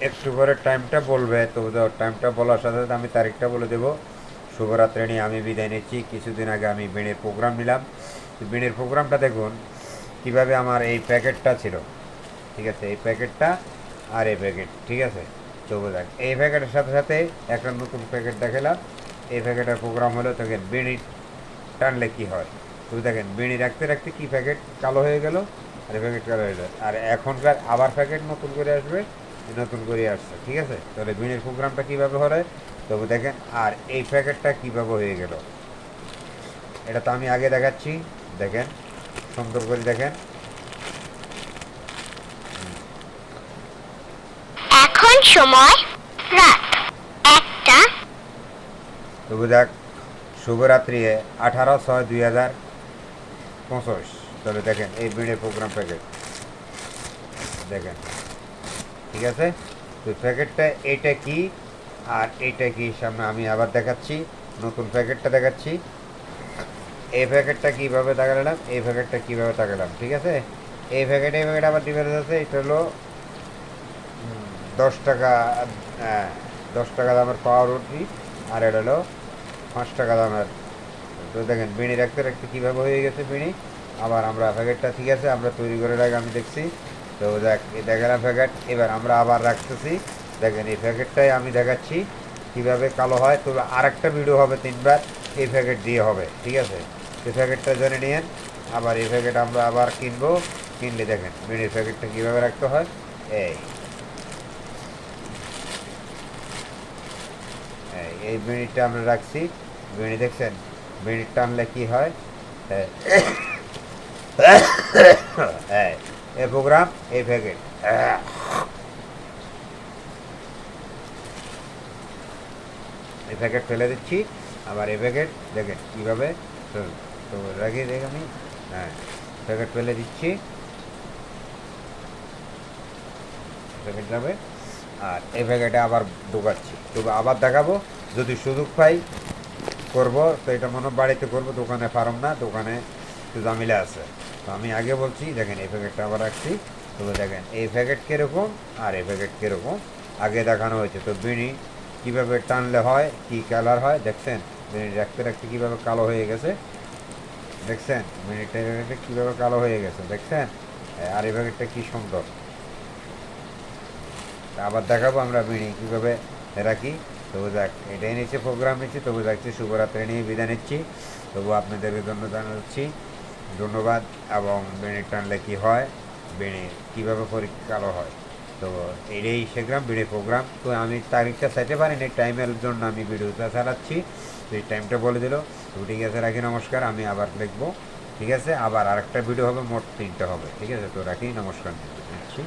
একটু পরে টাইমটা বলবে, তো টাইমটা বলার সাথে সাথে আমি তারিখটা বলে দেবো। শুভরাত্রি নিয়ে আমি বিদায় নিচ্ছি। কিছুদিন আগে আমি বিনের প্রোগ্রাম নিলাম। বিনের প্রোগ্রামটা দেখুন, কীভাবে আমার এই প্যাকেটটা ছিল। ঠিক আছে, এই প্যাকেটটা আর এই প্যাকেট ঠিক আছে? তো দেখ এই প্যাকেটের সাথে সাথে একটা নতুন প্যাকেট দেখালাম। এই প্যাকেটের প্রোগ্রাম হলো, দেখেন বিড়ি টানলে কী হয়? তো দেখেন বিড়ি রাখতে রাখতে কী প্যাকেট কালো হয়ে গেল? আর প্যাকেট কালো হয়ে গেল। আর এখনকার আবার প্যাকেট নতুন করে আসবে। নতুন করে আসছে ঠিক আছে? তাহলে বিড়ির প্রোগ্রামটা কীভাবে হয়? তবে দেখেন আর এই প্যাকেটটা কীভাবে হয়ে গেল? এটা তো আমি আগে দেখাচ্ছি দেখেন সুন্দর করে দেখেন। এখন সময় রাত একটা। তবু দেখ শুভরাত্রি আঠারো ছয় দুই হাজার পঁচিশ। তবে দেখেন এই বিড়ের প্রোগ্রাম প্যাকেট। দেখেন। ঠিক আছে? তো প্যাকেটটা এটা কি? আর এটা কি সামনে আমি আবার দেখাচ্ছি। নতুন প্যাকেটটা দেখাচ্ছি। এই প্যাকেটটা কীভাবে দেখালাম এই প্যাকেটটা কীভাবে তাকালাম? ঠিক আছে? এই প্যাকেট এই প্যাকেট আবার ডিফারেন্স আছে। এটা হলো দশ টাকা হ্যাঁ দশ টাকা দামের পাওয়ার রুটি। আর এটা হলো পাঁচ টাকা দামের। তো দেখেন বিড়ি রাখতে রাখতে কীভাবে হয়ে গেছে বিড়ি আবার আমরা প্যাকেটটা, ঠিক আছে? আমরা তৈরি করে রাখ, আমি দেখছি। তো দেখ, এই দেখালাম প্যাকেট এবার আমরা আবার রাখতেছি। দেখেন, এই প্যাকেটটাই আমি দেখাচ্ছি কীভাবে কালো হয়। তবে আর একটা ভিডিও হবে তিনবার, এই প্যাকেট দিয়ে হবে, ঠিক আছে? এই প্যাকেটটা জেনে নিয়েন। আবার এই প্যাকেট আমরা আবার কিনবো। কিনলে দেখেন বিড়ির প্যাকেটটা কীভাবে রাখতে হয়? এই। এই বিড়িটা আমরা রাখছি। বিড়ি দেখছেন? বিড়ি টানলে কি হয়? এই। প্রোগ্রাম এই প্যাকেট এই প্যাকেট ফেলে দিচ্ছি, আবার এই প্যাকেট দেখেন কীভাবে তো তো রাখিয়ে দেখ আমি। হ্যাঁ প্যাকেট ফেলে দিচ্ছি। প্যাকেট যাবে। আর এই প্যাকেটে আবার ঢোকাচ্ছি। তো আবার দেখাবো, যদি সুযোগ পাই করব। তো এটা মনে বাড়িতে করব, দোকানে পারম না, দোকানে একটু জামিলা আছে। তো আমি আগে বলছি, দেখেন এই প্যাকেটটা আবার রাখছি। তো দেখেন, এই প্যাকেট কীরকম আর এই প্যাকেট কীরকম? আগে দেখানো হয়েছে। তো বিড়ি কীভাবে টানলে হয়, কি কালার হয়, দেখছেন? বিড়ি রাখতে রাখতে কীভাবে কালো হয়ে গেছে? দেখছেন? বিড়িটা কীভাবে কালো হয়ে গেছে? দেখছেন? আর এই প্যাকেটটা কী সুন্দর। আবার দেখাবো আমরা বিড়ি কীভাবে রাখি। তবু দেখ এটাই নিচ্ছে, প্রোগ্রাম নিচ্ছি। তবু দেখছি শুভরাত্রি নিয়ে বিদায় নিচ্ছি। তবু আপনাদেরকে জন্য জানাচ্ছি। ধন্যবাদ এবং বিড়ি টানলে কী হয়? বেনে কীভাবে পরীক্ষালো হয়? তো এটাই সেগ্রাম বেড়ে প্রোগ্রাম তো আমি তারিখটা চাইতে পারি না টাইমের জন্য আমি ভিডিওটা চালাচ্ছি। তো এই টাইমটা বলে দিল। তো ঠিক আছে, রাখি, নমস্কার। আমি আবার লিখব। ঠিক আছে? আবার আরেকটা ভিডিও হবে, মোট তিনটে হবে। ঠিক আছে? তো রাখি, নমস্কার। দিচ্ছি